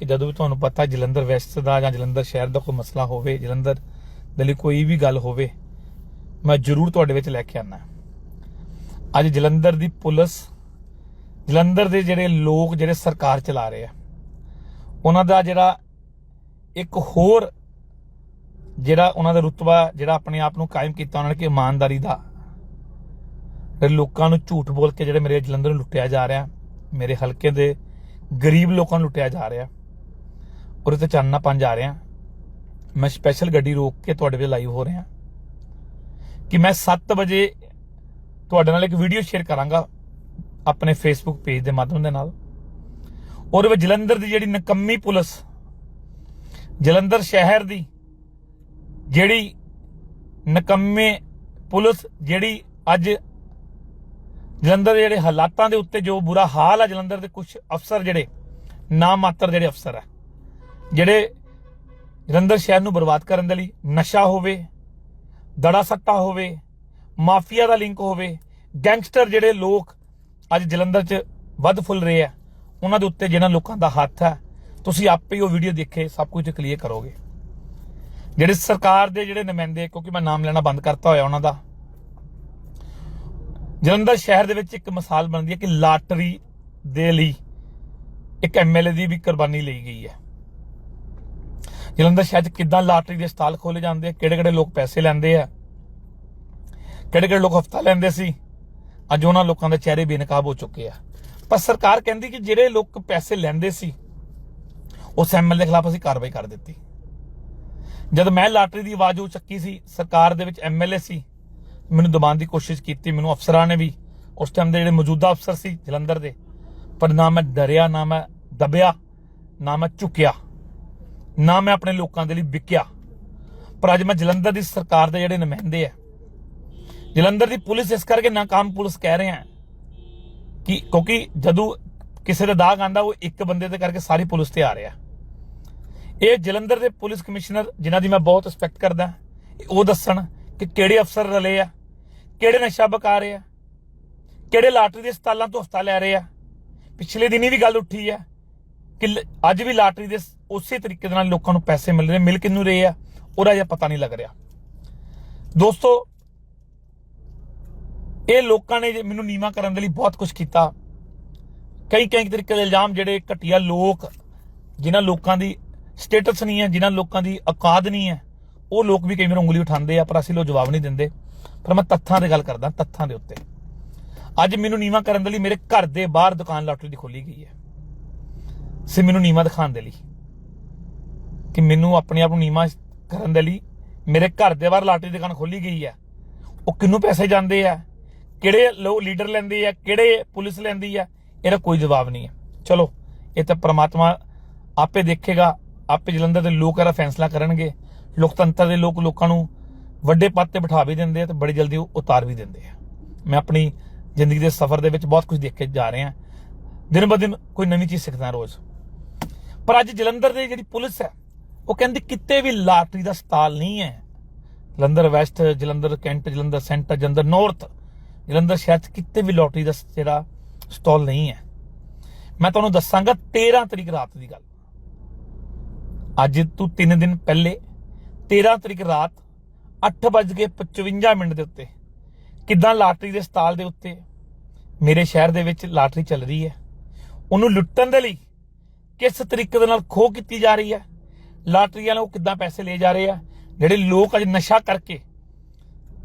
ਕਿ ਜਦੋਂ ਵੀ ਤੁਹਾਨੂੰ ਪਤਾ ਜਲੰਧਰ ਵੈਸਟ ਦਾ ਜਾਂ ਜਲੰਧਰ ਸ਼ਹਿਰ ਦਾ ਕੋਈ ਮਸਲਾ ਹੋਵੇ, ਜਲੰਧਰ ਦੇ ਲਈ ਕੋਈ ਵੀ ਗੱਲ ਹੋਵੇ, ਮੈਂ ਜ਼ਰੂਰ ਤੁਹਾਡੇ ਵਿੱਚ ਲੈ ਕੇ ਆਣਾ ਅੱਜ ਜਲੰਧਰ ਦੀ ਪੁਲਿਸ, ਜਲੰਧਰ ਦੇ ਜਿਹੜੇ ਲੋਕ, ਜਿਹੜੇ ਸਰਕਾਰ ਚਲਾ ਰਹੇ ਆ, ਉਹਨਾਂ ਦਾ ਜਿਹੜਾ ਇੱਕ ਹੋਰ ਜਿਹੜਾ ਉਹਨਾਂ ਦਾ ਰੁਤਬਾ, ਜਿਹੜਾ ਆਪਣੇ ਆਪ ਨੂੰ ਕਾਇਮ ਕੀਤਾ ਉਹਨਾਂ ਨੇ ਕਿ ਇਮਾਨਦਾਰੀ ਦਾ ਲੋਕਾਂ ਨੂੰ ਝੂਠ ਬੋਲ ਕੇ ਜਿਹੜੇ ਮੇਰੇ ਜਲੰਧਰ ਨੂੰ ਲੁੱਟਿਆ ਜਾ ਰਿਹਾ, ਮੇਰੇ ਹਲਕੇ ਦੇ ਗਰੀਬ ਲੋਕਾਂ ਨੂੰ ਲੁੱਟਿਆ ਜਾ ਰਿਹਾ ਉਹਦੇ ਤੇ ਚਾਨਣਾ ਪੰਜ ਆ ਰਿਹਾ ਮੈਂ ਸਪੈਸ਼ਲ ਗੱਡੀ ਰੋਕ ਕੇ ਤੁਹਾਡੇ ਵਿੱਚ ਲਾਈਵ ਹੋ ਰਿਹਾ। ਕਿ ਮੈਂ 7 ਵਜੇ ਤੁਹਾਡੇ ਨਾਲ ਇੱਕ ਵੀਡੀਓ ਸ਼ੇਅਰ ਕਰਾਂਗਾ ਆਪਣੇ ਫੇਸਬੁੱਕ ਪੇਜ ਦੇ ਮਾਧਿਅਮ ਦੇ ਨਾਲ। ਔਰ ਵਿੱਚ ਜਲੰਧਰ ਦੀ ਜਿਹੜੀ ਨਕੰਮੀ ਪੁਲਿਸ, ਜਲੰਧਰ ਸ਼ਹਿਰ ਦੀ ਜਿਹੜੀ ਨਕੰਮੇ ਪੁਲਿਸ, ਜਿਹੜੀ ਅੱਜ ਜਲੰਧਰ ਦੇ ਜਿਹੜੇ ਹਾਲਾਤਾਂ ਦੇ ਉੱਤੇ ਜੋ ਬੁਰਾ ਹਾਲ ਆ, ਜਲੰਧਰ ਦੇ ਕੁਝ ਅਫਸਰ ਜਿਹੜੇ ਨਾ ਮਾਤਰ ਜਿਹੜੇ ਅਫਸਰ ਆ। ਜਿਹੜੇ ਜਲੰਧਰ ਸ਼ਹਿਰ ਨੂੰ ਬਰਬਾਦ ਕਰਨ ਦੇ ਲਈ ਨਸ਼ਾ ਹੋਵੇ, ਦੜਾ ਸੱਟਾ ਹੋਵੇ, ਮਾਫੀਆ ਦਾ ਲਿੰਕ ਹੋਵੇ, ਗੈਂਗਸਟਰ ਜਿਹੜੇ ਲੋਕ ਅੱਜ ਜਲੰਧਰ 'ਚ ਵੱਧ ਫੁੱਲ ਰਹੇ ਆ, ਉਹਨਾਂ ਦੇ ਉੱਤੇ ਜਿਹਨਾਂ ਲੋਕਾਂ ਦਾ ਹੱਥ ਹੈ, ਤੁਸੀਂ ਆਪੇ ਹੀ ਉਹ ਵੀਡੀਓ ਦੇਖੇ, ਸਭ ਕੁਝ ਕਲੀਅਰ ਕਰੋਗੇ। ਜਿਹੜੇ ਸਰਕਾਰ ਦੇ ਜਿਹੜੇ ਨੁਮਾਇੰਦੇ, ਕਿਉਂਕਿ ਮੈਂ ਨਾਮ ਲੈਣਾ ਬੰਦ ਕਰਤਾ ਹੋਇਆ ਉਹਨਾਂ ਦਾ, ਜਲੰਧਰ ਸ਼ਹਿਰ ਦੇ ਵਿੱਚ ਇੱਕ ਮਿਸਾਲ ਬਣਦੀ ਹੈ ਕਿ ਲਾਟਰੀ ਦੇ ਲਈ ਇੱਕ ਐਮਐਲਏ ਦੀ ਵੀ ਕੁਰਬਾਨੀ ਲਈ ਗਈ ਹੈ। ਜਲੰਧਰ ਸ਼ਹਿਰ 'ਚ ਕਿੱਦਾਂ ਲਾਟਰੀ ਦੇ ਸਟਾਲ ਖੋਲੇ ਜਾਂਦੇ ਆ, ਕਿਹੜੇ ਕਿਹੜੇ ਲੋਕ ਪੈਸੇ ਲੈਂਦੇ ਆ, ਕਿਹੜੇ ਕਿਹੜੇ ਲੋਕ ਹਫਤਾ ਲੈਂਦੇ ਸੀ। ਅੱਜ ਉਹਨਾਂ ਲੋਕਾਂ ਦੇ ਚਿਹਰੇ ਬੇਨਕਾਬ ਹੋ ਚੁੱਕੇ ਆ। ਪਰ ਸਰਕਾਰ ਕਹਿੰਦੀ ਕਿ ਜਿਹੜੇ ਲੋਕ ਪੈਸੇ ਲੈਂਦੇ ਸੀ, ਉਸ ਐਮਐਲਏ ਦੇ ਖਿਲਾਫ ਅਸੀਂ ਕਾਰਵਾਈ ਕਰ ਦਿੱਤੀ। ਜਦ ਮੈਂ ਲਾਟਰੀ ਦੀ ਆਵਾਜ਼ ਉਹ ਚੱਕੀ ਸੀ, ਸਰਕਾਰ ਦੇ ਵਿੱਚ ਐਮਐਲਏ ਸੀ, ਮੈਨੂੰ ਦਬਾਉਣ ਦੀ ਕੋਸ਼ਿਸ਼ ਕੀਤੀ, ਮੈਨੂੰ ਅਫਸਰਾਂ ਨੇ ਵੀ, ਉਸ ਟਾਈਮ ਦੇ ਜਿਹੜੇ ਮੌਜੂਦਾ ਅਫਸਰ ਸੀ ਜਲੰਧਰ ਦੇ, ਪਰ ਨਾ ਮੈਂ ਡਰਿਆ, ਨਾ ਮੈਂ ਦਬਿਆ, ਨਾ ਮੈਂ ਝੁਕਿਆ। ਨਾ ਮੈਂ ਆਪਣੇ ਲੋਕਾਂ ਦੇ ਲਈ ਵਿਕਿਆ। ਪਰ ਅੱਜ ਮੈਂ ਜਲੰਧਰ ਦੀ ਸਰਕਾਰ ਦੇ ਜਿਹੜੇ ਨੁਮਾਇੰਦੇ ਆ, ਜਲੰਧਰ ਦੀ ਪੁਲਿਸ ਇਸ ਕਰਕੇ ਨਾਕਾਮ ਪੁਲਿਸ ਕਹਿ ਰਹੇ ਆ ਕਿ ਕਿਉਂਕਿ ਜਦੋਂ ਕਿਸੇ ਦਾ ਦਾਗ ਆਂਦਾ, ਉਹ ਇੱਕ ਬੰਦੇ ਦੇ ਕਰਕੇ ਸਾਰੀ ਪੁਲਿਸ ਤੇ ਆ ਰਿਹਾ। ਇਹ ਜਲੰਧਰ ਦੇ ਪੁਲਿਸ ਕਮਿਸ਼ਨਰ, ਜਿਨ੍ਹਾਂ ਦੀ ਮੈਂ ਬਹੁਤ ਰਿਸਪੈਕਟ ਕਰਦਾ, ਉਹ ਦੱਸਣ ਕਿ ਕਿਹੜੇ ਅਫਸਰ ਰਲੇ ਆ, ਕਿਹੜੇ ਨਸ਼ਾ ਬਕਾ ਰਹੇ ਆ, ਕਿਹੜੇ ਲਾਟਰੀ ਦੇ ਸਟਾਲਾਂ ਤੋਂ ਹਫਤਾ ਲੈ ਰਹੇ ਆ। ਪਿਛਲੇ ਦਿਨੀ ਵੀ ਗੱਲ ਉੱਠੀ ਆ ਕਿ ਲ- ਅੱਜ ਵੀ ਲਾਟਰੀ ਦੇ ਉਸੇ ਤਰੀਕੇ ਦੇ ਨਾਲ ਲੋਕਾਂ ਨੂੰ ਪੈਸੇ ਮਿਲ ਰਹੇ ਮਿਲ ਕਿੰਨੂੰ ਰਹੇ ਆ? ਉਹਦਾ ਜਿਹਾ ਪਤਾ ਨਹੀਂ ਲੱਗ ਰਿਹਾ। ਦੋਸਤੋ, ਇਹ ਲੋਕਾਂ ਨੇ ਜੇ ਮੈਨੂੰ ਨੀਵਾ ਕਰਨ ਦੇ ਲਈ ਬਹੁਤ ਕੁਝ ਕੀਤਾ। ਕਈ ਕਈ ਤਰੀਕੇ ਦੇ ਇਲਜ਼ਾਮ ਜਿਹੜੇ ਘਟੀਆ ਲੋਕ, ਜਿਨ੍ਹਾਂ ਲੋਕਾਂ ਦੀ ਸਟੇਟਸ ਨਹੀਂ ਹੈ, ਜਿਨ੍ਹਾਂ ਲੋਕਾਂ ਦੀ ਔਕਾਤ ਨਹੀਂ ਹੈ, ਉਹ ਲੋਕ ਵੀ ਕਈ ਵਾਰ ਉਂਗਲੀ ਉਠਾਉਂਦੇ ਆ, ਪਰ ਅਸੀਂ ਲੋ ਜਵਾਬ ਨਹੀਂ ਦਿੰਦੇ। ਪਰ ਮੈਂ ਤੱਥਾਂ ਦੀ ਗੱਲ ਕਰਦਾ, ਤੱਥਾਂ ਦੇ ਉੱਤੇ। ਅੱਜ ਮੈਨੂੰ ਨੀਵਾ ਕਰਨ ਦੇ ਲਈ ਮੇਰੇ ਘਰ ਦੇ ਬਾਹਰ ਦੁਕਾਨ ਲਾਟਰੀ ਦੀ ਖੋਲੀ ਗਈ ਹੈ। ਸੇ ਮੈਨੂੰ ਨੀਵਾ ਦਿਖਾਉਣ ਦੇ ਲਈ। ਕਿ ਮੈਨੂੰ ਆਪਣੇ ਆਪ ਨੂੰ ਨੀਵਾ ਕਰਨ ਦੇ ਲਈ ਮੇਰੇ ਘਰ ਦੇ ਬਾਹਰ ਲਾਟਰੀ ਦੀ ਦੁਕਾਨ ਖੋਲੀ ਗਈ ਹੈ। ਉਹ ਕਿੰਨੂੰ ਪੈਸੇ ਜਾਂਦੇ ਆ? ਕਿਹੜੇ ਲੋਕ ਲੀਡਰ ਲੈਂਦੇ ਆ? ਕਿਹੜੇ ਪੁਲਿਸ ਲੈਂਦੀ ਆ? ਇਹਦਾ ਕੋਈ ਜਵਾਬ ਨਹੀਂ ਹੈ। ਚਲੋ, ਇਹ ਤਾਂ ਪ੍ਰਮਾਤਮਾ ਆਪੇ ਦੇਖੇਗਾ, ਆਪੇ ਜਲੰਧਰ ਦੇ ਲੋਕ ਇਹਦਾ ਫੈਸਲਾ ਕਰਨਗੇ। ਲੋਕਤੰਤਰ ਦੇ ਲੋਕ ਲੋਕਾਂ ਨੂੰ ਵੱਡੇ ਪਦ ਤੇ ਬਿਠਾ ਵੀ ਦਿੰਦੇ ਆ ਤੇ ਬੜੀ ਜਲਦੀ ਉਹ ਉਤਾਰ ਵੀ ਦਿੰਦੇ ਆ। ਮੈਂ ਆਪਣੀ ਜ਼ਿੰਦਗੀ ਦੇ ਸਫ਼ਰ ਦੇ ਵਿੱਚ ਬਹੁਤ ਕੁਝ ਦੇਖ ਕੇ ਜਾ ਰਿਹਾ ਦਿਨ ਬ ਦਿਨ ਕੋਈ ਨਵੀਂ ਚੀਜ਼ ਸਿੱਖਦਾ ਰੋਜ਼। ਪਰ ਅੱਜ ਜਲੰਧਰ ਦੀ ਜਿਹੜੀ ਪੁਲਿਸ ਹੈ ਉਹ ਕਹਿੰਦੀ ਕਿਤੇ ਵੀ ਲਾਟਰੀ ਦਾ ਸਟਾਲ ਨਹੀਂ ਹੈ। Jalandhar west, Jalandhar cantt, Jalandhar centre Jalandhar north, Jalandhar ਸ਼ਹਿਰ 'ਚ ਕਿਤੇ ਵੀ ਲਾਟਰੀ ਦਾ ਜਿਹੜਾ ਸਟਾਲ ਨਹੀਂ ਹੈ। ਮੈਂ ਤੁਹਾਨੂੰ ਦੱਸਾਂਗਾ 13 ਤਰੀਕ ਰਾਤ ਦੀ ਗੱਲ। ਅੱਜ ਤੋਂ 3 ਦਿਨ ਪਹਿਲੇ 13 ਤਰੀਕ ਰਾਤ 8:55 ਮਿੰਟ ਦੇ ਉੱਤੇ ਕਿੱਦਾਂ ਲਾਟਰੀ ਦੇ ਸਟਾਲ ਦੇ ਉੱਤੇ ਮੇਰੇ ਸ਼ਹਿਰ ਦੇ ਵਿੱਚ ਲਾਟਰੀ ਚੱਲ ਰਹੀ ਹੈ। ਉਹਨੂੰ ਲੁੱਟਣ ਦੇ ਲਈ ਕਿਸ ਤਰੀਕੇ ਦੇ ਨਾਲ ਖੋਹ ਕੀਤੀ ਜਾ ਰਹੀ ਹੈ? ਲਾਟਰੀ ਵਾਲੇ ਉਹ ਕਿੱਦਾਂ ਪੈਸੇ ਲੈ ਜਾ ਰਹੇ ਆ? ਜਿਹੜੇ ਲੋਕ ਅੱਜ ਨਸ਼ਾ ਕਰਕੇ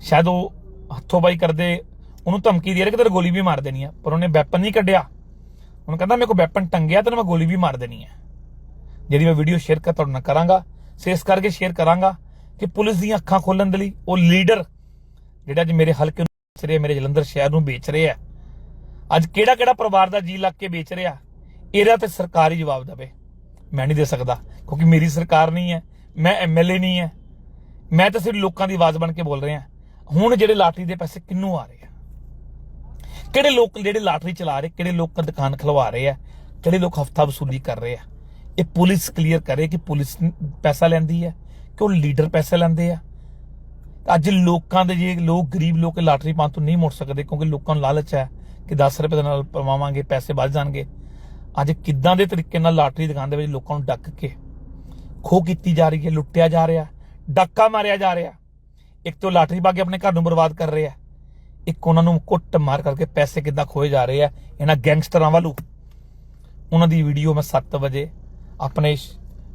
ਸ਼ਾਇਦ ਉਹ ਹੱਥੋਂ ਬਾਈ ਕਰਦੇ, ਉਹਨੂੰ ਧਮਕੀ ਦੇ ਰਿਹਾ ਕਿ ਤੇਰੇ ਗੋਲੀ ਵੀ ਮਾਰ ਦੇਣੀ ਆ। ਪਰ ਉਹਨੇ ਵੈਪਨ ਨਹੀਂ ਕੱਢਿਆ। ਉਹਨੂੰ ਕਹਿੰਦਾ, ਮੇਰੇ ਕੋਲ ਵੈਪਨ ਟੰਗਿਆ ਤੇ ਮੈਂ ਗੋਲੀ ਵੀ ਮਾਰ ਦੇਣੀ ਆ। ਜਿਹੜੀ ਮੈਂ ਵੀਡੀਓ ਸ਼ੇਅਰ ਕਰ ਤੁਹਾਡੇ ਨਾਲ ਕਰਾਂਗਾ ਸੋ ਇਸ ਕਰਕੇ ਸ਼ੇਅਰ ਕਰਾਂਗਾ ਕਿ ਪੁਲਿਸ ਦੀਆਂ ਅੱਖਾਂ ਖੋਲਣ ਦੇ ਲਈ ਉਹ ਲੀਡਰ ਜਿਹੜਾ ਅੱਜ ਮੇਰੇ ਹਲਕੇ ਨੂੰ ਵੇਚ ਰਿਹਾ, ਮੇਰੇ ਜਲੰਧਰ ਸ਼ਹਿਰ ਨੂੰ ਵੇਚ ਰਿਹਾ ਅੱਜ ਕਿਹੜਾ ਕਿਹੜਾ ਪਰਿਵਾਰ ਦਾ ਜੀ ਲੱਗ ਕੇ ਵੇਚ ਰਿਹਾ? ਇਹਦਾ ਤੇ ਸਰਕਾਰ ਹੀ ਜਵਾਬ ਦੇਵੇ। ਮੈਂ ਨਹੀਂ ਦੇ ਸਕਦਾ, ਕਿਉਂਕਿ ਮੇਰੀ ਸਰਕਾਰ ਨਹੀਂ ਹੈ, ਮੈਂ ਐਮਐਲਏ ਨਹੀਂ ਹੈ। ਮੈਂ ਤਾਂ ਸਿਰਫ ਲੋਕਾਂ ਦੀ ਆਵਾਜ਼ ਬਣ ਕੇ ਬੋਲ ਰਿਹਾ। ਹੁਣ ਜਿਹੜੇ ਲਾਟਰੀ ਦੇ ਪੈਸੇ ਕਿੰਨੂੰ ਆ ਰਹੇ ਆ? ਕਿਹੜੇ ਲੋਕ ਜਿਹੜੇ ਲਾਟਰੀ ਚਲਾ ਰਹੇ, ਕਿਹੜੇ ਲੋਕ ਦੁਕਾਨ ਖਲਵਾ ਰਹੇ ਆ, ਕਿਹੜੇ ਲੋਕ ਹਫਤਾ ਵਸੂਲੀ ਕਰ ਰਹੇ ਆ? ਇਹ ਪੁਲਿਸ ਕਲੀਅਰ ਕਰੇ ਕਿ ਪੁਲਿਸ ਪੈਸਾ ਲੈਂਦੀ ਹੈ ਕਿ ਉਹ ਲੀਡਰ ਪੈਸੇ ਲੈਂਦੇ ਆ? ਅੱਜ ਲੋਕਾਂ ਦੇ ਜੇ ਲੋਕ, ਗਰੀਬ ਲੋਕ ਲਾਟਰੀ ਪਾਉਣ ਤੋਂ ਨਹੀਂ ਮੁੜ ਸਕਦੇ, ਕਿਉਂਕਿ ਲੋਕਾਂ ਨੂੰ ਲਾਲਚ ਹੈ ਕਿ 10 ਰੁਪਏ ਦੇ ਨਾਲ ਪਵਾਵਾਂਗੇ, ਪੈਸੇ ਵੱਧ ਜਾਣਗੇ। ਅੱਜ ਕਿੱਦਾਂ ਦੇ ਤਰੀਕੇ ਨਾਲ ਲਾਟਰੀ ਦੁਕਾਨ ਦੇ ਵਿੱਚ ਲੋਕਾਂ ਨੂੰ ਡੱਕ ਕੇ ਖੋ ਕੀਤੀ ਜਾ ਰਹੀ ਹੈ, ਲੁੱਟਿਆ ਜਾ ਰਿਹਾ, ਡਾਕਾ ਮਾਰਿਆ ਜਾ ਰਿਹਾ। ਇੱਕ ਤੋਂ ਲਾਟਰੀ ਪਾ ਕੇ ਆਪਣੇ ਘਰ ਨੂੰ ਬਰਬਾਦ ਕਰ ਰਿਹਾ ਇੱਕ ਉਹਨਾਂ ਨੂੰ ਕੁੱਟ ਮਾਰ ਕਰਕੇ ਪੈਸੇ ਕਿੱਦਾਂ ਖੋਏ ਜਾ ਰਹੇ ਆ, ਇਹਨਾਂ ਗੈਂਗਸਟਰਾਂ ਵੱਲੋਂ। ਉਹਨਾਂ ਦੀ ਵੀਡੀਓ ਮੈਂ 7 ਵਜੇ ਆਪਣੇ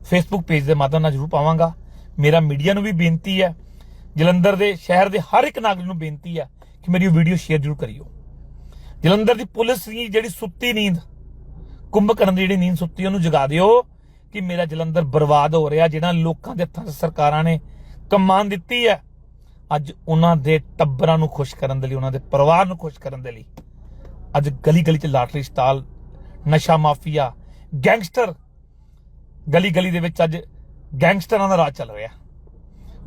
ਫੇਸਬੁੱਕ ਪੇਜ ਦੇ ਮਾਧਿਅਮ ਨਾਲ ਜ਼ਰੂਰ ਪਾਵਾਂਗਾ। ਮੇਰਾ ਮੀਡੀਆ ਨੂੰ ਵੀ ਬੇਨਤੀ ਹੈ, ਜਲੰਧਰ ਦੇ ਸ਼ਹਿਰ ਦੇ ਹਰ ਇੱਕ ਨਾਗਰਿਕ ਨੂੰ ਬੇਨਤੀ ਹੈ ਕਿ ਮੇਰੀ ਵੀਡੀਓ ਸ਼ੇਅਰ ਜ਼ਰੂਰ ਕਰਿਓ। ਜਲੰਧਰ ਦੀ ਪੁਲਿਸ ਦੀ ਜਿਹੜੀ ਸੁੱਤੀ ਨੀਂਦ ਕੁੰਭਕਰਨ ਦੀ ਜਿਹੜੀ ਨੀਂਦ ਸੁੱਤੀ, ਉਹਨੂੰ ਜਗਾ ਦਿਓ ਕਿ ਮੇਰਾ ਜਲੰਧਰ ਬਰਬਾਦ ਹੋ ਰਿਹਾ ਜਿਹੜਾ ਲੋਕਾਂ ਦੇ ਹੱਥਾਂ 'ਚ ਸਰਕਾਰਾਂ ਨੇ ਕਮਾਨ ਦਿੱਤੀ ਹੈ। ਅੱਜ ਉਹਨਾਂ ਦੇ ਟੱਬਰਾਂ ਨੂੰ ਖੁਸ਼ ਕਰਨ ਦੇ ਲਈ, ਉਹਨਾਂ ਦੇ ਪਰਿਵਾਰ ਨੂੰ ਖੁਸ਼ ਕਰਨ ਦੇ ਲਈ, ਅੱਜ ਗਲੀ ਗਲੀ 'ਚ ਲਾਟਰੀ ਸਟਾਲ, ਨਸ਼ਾ ਮਾਫੀਆ, ਗੈਂਗਸਟਰ ਗਲੀ ਗਲੀ ਦੇ ਵਿੱਚ ਅੱਜ ਗੈਂਗਸਟਰਾਂ ਦਾ ਰਾਜ ਚੱਲ ਰਿਹਾ।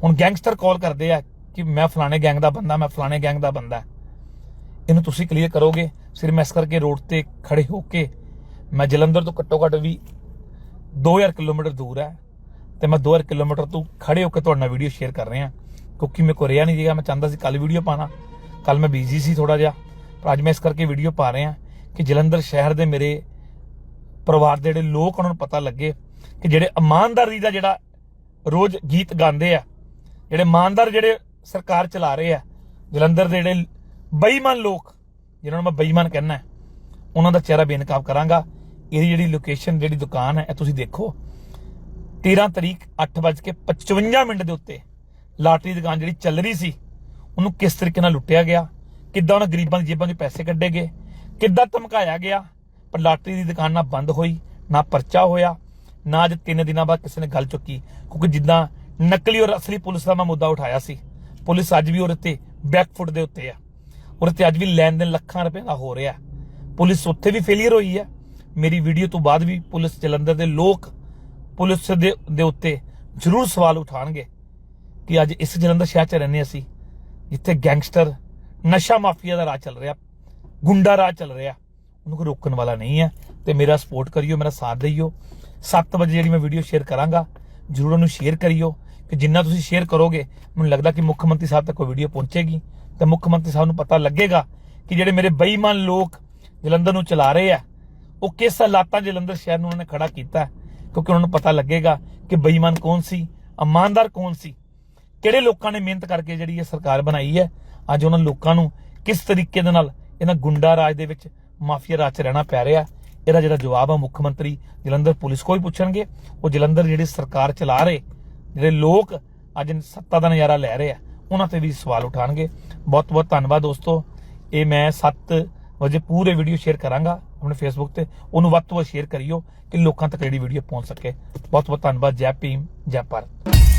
ਹੁਣ ਗੈਂਗਸਟਰ ਕਾਲ ਕਰਦੇ ਆ ਕਿ ਮੈਂ ਫਲਾਣੇ ਗੈਂਗ ਦਾ ਬੰਦਾ, ਮੈਂ ਫਲਾਣੇ ਗੈਂਗ ਦਾ ਬੰਦਾ। ਇਹਨੂੰ ਤੁਸੀਂ ਕਲੀਅਰ ਕਰੋਗੇ, ਸਿਰਫ ਮੈਂ ਇਸ ਕਰਕੇ ਰੋਡ ਤੇ ਖੜੇ ਹੋ ਕੇ ਮੈਂ ਜਲੰਧਰ ਤੋਂ ਘੱਟੋ ਘੱਟ ਵੀ 2000 ਕਿਲੋਮੀਟਰ ਦੂਰ ਹੈ ਤੇ ਮੈਂ 2000 ਕਿਲੋਮੀਟਰ ਤੋਂ ਖੜੇ ਹੋ ਕੇ ਤੁਹਾਡੇ ਨਾਲ ਵੀਡੀਓ ਸ਼ੇਅਰ ਕਰ ਰਿਹਾ। ਕਿਉਂਕਿ ਮੇਰੇ ਕੋਲ ਰਿਹਾ ਨਹੀਂ ਜੀਗਾ ਮੈਂ ਚਾਹੁੰਦਾ ਸੀ ਕੱਲ ਵੀਡੀਓ ਪਾਣਾ ਕੱਲ ਮੈਂ ਬਿਜ਼ੀ ਸੀ ਥੋੜਾ ਜਿਹਾ, ਪਰ ਅੱਜ ਮੈਂ ਇਸ ਕਰਕੇ ਵੀਡੀਓ ਪਾ ਰਿਹਾ ਕਿ ਜਲੰਧਰ ਸ਼ਹਿਰ ਦੇ ਮੇਰੇ ਪਰਿਵਾਰ ਦੇ ਜਿਹੜੇ ਲੋਕ ਉਹਨਾਂ ਨੂੰ ਪਤਾ ਲੱਗੇ ਕਿ ਜਿਹੜੇ ਇਮਾਨਦਾਰੀ ਦਾ ਜਿਹੜਾ ਰੋਜ਼ ਗੀਤ ਗਾਉਂਦੇ ਆ, ਜਿਹੜੇ ਇਮਾਨਦਾਰ ਜਿਹੜੇ ਸਰਕਾਰ ਚਲਾ ਰਹੇ ਆ, ਜਲੰਧਰ ਦੇ ਜਿਹੜੇ ਬੇਈਮਾਨ ਲੋਕ, ਜਿਨ੍ਹਾਂ ਨੂੰ ਮੈਂ ਬੇਈਮਾਨ ਕਹਿੰਦਾ, ਉਹਨਾਂ ਦਾ ਚਿਹਰਾ ਬੇਨਕਾਬ ਕਰਾਂਗਾ। ਇਹਦੀ ਜਿਹੜੀ ਲੋਕੇਸ਼ਨ ਜਿਹੜੀ ਦੁਕਾਨ ਹੈ, ਇਹ ਤੁਸੀਂ ਦੇਖੋ। 13 ਤਰੀਕ 8:55 ਮਿੰਟ ਦੇ ਉੱਤੇ ਲਾਟਰੀ ਦੁਕਾਨ ਜਿਹੜੀ ਚੱਲ ਰਹੀ ਸੀ, ਉਹਨੂੰ ਕਿਸ ਤਰੀਕੇ ਨਾਲ ਲੁੱਟਿਆ ਗਿਆ? ਕਿੱਦਾਂ ਉਹਨਾਂ ਗਰੀਬਾਂ ਦੀ ਜੇਬਾਂ 'ਚ ਪੈਸੇ ਕੱਢੇ ਗਏ? ਕਿੱਦਾਂ ਧਮਕਾਇਆ ਗਿਆ? ਪਰ ਲਾਟਰੀ ਦੀ ਦੁਕਾਨ ਨਾ ਬੰਦ ਹੋਈ, ਨਾ ਪਰਚਾ ਹੋਇਆ, ਨਾ ਅੱਜ 3 ਦਿਨਾਂ ਬਾਅਦ ਕਿਸੇ ਨੇ ਗੱਲ ਚੁੱਕੀ। ਕਿਉਂਕਿ ਜਿੱਦਾਂ ਨਕਲੀ ਔਰ ਅਸਲੀ ਪੁਲਿਸ ਦਾ ਮੈਂ ਮੁੱਦਾ ਉਠਾਇਆ ਸੀ, ਪੁਲਿਸ ਅੱਜ ਵੀ ਉਹਦੇ ਤੇ ਬੈਕਫੁੱਟ ਦੇ ਉੱਤੇ ਆ। ਉਹਦੇ ਤੇ ਅੱਜ ਵੀ ਲੈਣ ਦੇਣ ਲੱਖਾਂ ਰੁਪਏ ਦਾ ਹੋ ਰਿਹਾ। ਪੁਲਿਸ ਉੱਥੇ ਵੀ ਫੇਲਿਅਰ ਹੋਈ ਹੈ। ਮੇਰੀ ਵੀਡੀਓ ਤੋਂ ਬਾਅਦ ਵੀ ਪੁਲਿਸ ਜਲੰਧਰ ਦੇ ਲੋਕ ਪੁਲਿਸ ਦੇ ਦੇ ਉੱਤੇ ਜ਼ਰੂਰ ਸਵਾਲ ਉਠਾਣਗੇ ਕਿ ਅੱਜ ਇਸ ਜਲੰਧਰ ਸ਼ਹਿਰ 'ਚ ਰਹਿੰਦੇ ਅਸੀਂ, ਜਿੱਥੇ ਗੈਂਗਸਟਰ ਨਸ਼ਾ ਮਾਫੀਆ ਦਾ ਰਾਜ ਚੱਲ ਰਿਹਾ, ਗੁੰਡਾ ਰਾਜ ਚੱਲ ਰਿਹਾ, ਉਹਨੂੰ ਕੋਈ ਰੋਕਣ ਵਾਲਾ ਨਹੀਂ ਹੈ ਤੇ ਮੇਰਾ ਸਪੋਰਟ ਕਰਿਓ, ਮੇਰਾ ਸਾਥ ਦਿਓ 7 ਵਜੇ ਜਿਹੜੀ ਮੈਂ ਵੀਡੀਓ ਸ਼ੇਅਰ ਕਰਾਂਗਾ, ਜਰੂਰ ਉਹਨੂੰ ਸ਼ੇਅਰ ਕਰਿਓ ਕਿ ਜਿੰਨਾ ਤੁਸੀਂ ਸ਼ੇਅਰ ਕਰੋਗੇ, ਮੈਨੂੰ ਲੱਗਦਾ ਕਿ ਮੁੱਖ ਮੰਤਰੀ ਸਾਹਿਬ ਤੱਕ ਕੋਈ ਵੀਡੀਓ ਪਹੁੰਚੇਗੀ ਤੇ ਮੁੱਖ ਮੰਤਰੀ ਸਾਹਿਬ ਨੂੰ ਪਤਾ ਲੱਗੇਗਾ ਕਿ ਜਿਹੜੇ ਮੇਰੇ ਬੇਈਮਾਨ ਲੋਕ ਜਲੰਧਰ ਨੂੰ ਚਲਾ ਰਹੇ ਆ ਉਹ ਕਿਸ ਹਾਲਾਤਾਂ ਜਲੰਧਰ ਸ਼ਹਿਰ ਨੂੰ ਉਹਨਾਂ ਨੇ ਖੜਾ ਕੀਤਾ ਕਿਉਂਕਿ ਉਹਨਾਂ ਨੂੰ ਪਤਾ ਲੱਗੇਗਾ ਕਿ ਬੇਈਮਾਨ ਕੌਣ ਸੀ, ਇਮਾਨਦਾਰ ਕੌਣ ਸੀ, ਕਿਹੜੇ ਲੋਕਾਂ ਨੇ ਮਿਹਨਤ ਕਰਕੇ ਜਿਹੜੀ ਇਹ ਸਰਕਾਰ ਬਣਾਈ ਹੈ? ਅੱਜ ਉਹਨਾਂ ਲੋਕਾਂ ਨੂੰ ਕਿਸ ਤਰੀਕੇ ਦੇ ਨਾਲ ਇਹਨਾਂ ਗੁੰਡਾ ਰਾਜ ਦੇ ਵਿੱਚ ਮਾਫੀਆ ਰਾਜ 'ਚ ਰਹਿਣਾ ਪੈ ਰਿਹਾ? ਇਹਦਾ ਜਿਹੜਾ ਜਵਾਬ ਆ, ਮੁੱਖ ਮੰਤਰੀ ਜਲੰਧਰ ਪੁਲਿਸ ਕੋਲ ਹੀ ਪੁੱਛਣਗੇ। ਉਹ ਜਲੰਧਰ ਜਿਹੜੀ ਸਰਕਾਰ ਚਲਾ ਰਹੇ, ਜਿਹੜੇ ਲੋਕ ਅੱਜ ਸੱਤਾ ਦਾ ਨਜ਼ਾਰਾ ਲੈ ਰਹੇ ਆ, ਉਹਨਾਂ ਤੇ ਵੀ ਸਵਾਲ ਉਠਾਣਗੇ। ਬਹੁਤ ਬਹੁਤ ਧੰਨਵਾਦ ਦੋਸਤੋ। ਇਹ ਮੈਂ 7 ਵਜੇ ਪੂਰੇ ਵੀਡੀਓ ਸ਼ੇਅਰ ਕਰਾਂਗਾ। ਆਪਣੇ ਫੇਸਬੁੱਕ ਤੇ, ਉਹਨੂੰ ਵੱਧ ਤੋਂ ਵੱਧ ਸ਼ੇਅਰ ਕਰਿਓ ਕਿ ਲੋਕਾਂ ਤੱਕ ਜਿਹੜੀ ਵੀਡੀਓ ਪਹੁੰਚ ਸਕੇ। ਬਹੁਤ ਬਹੁਤ ਧੰਨਵਾਦ, ਜੈ ਭੀਮ, ਜੈ ਭਾਰਤ।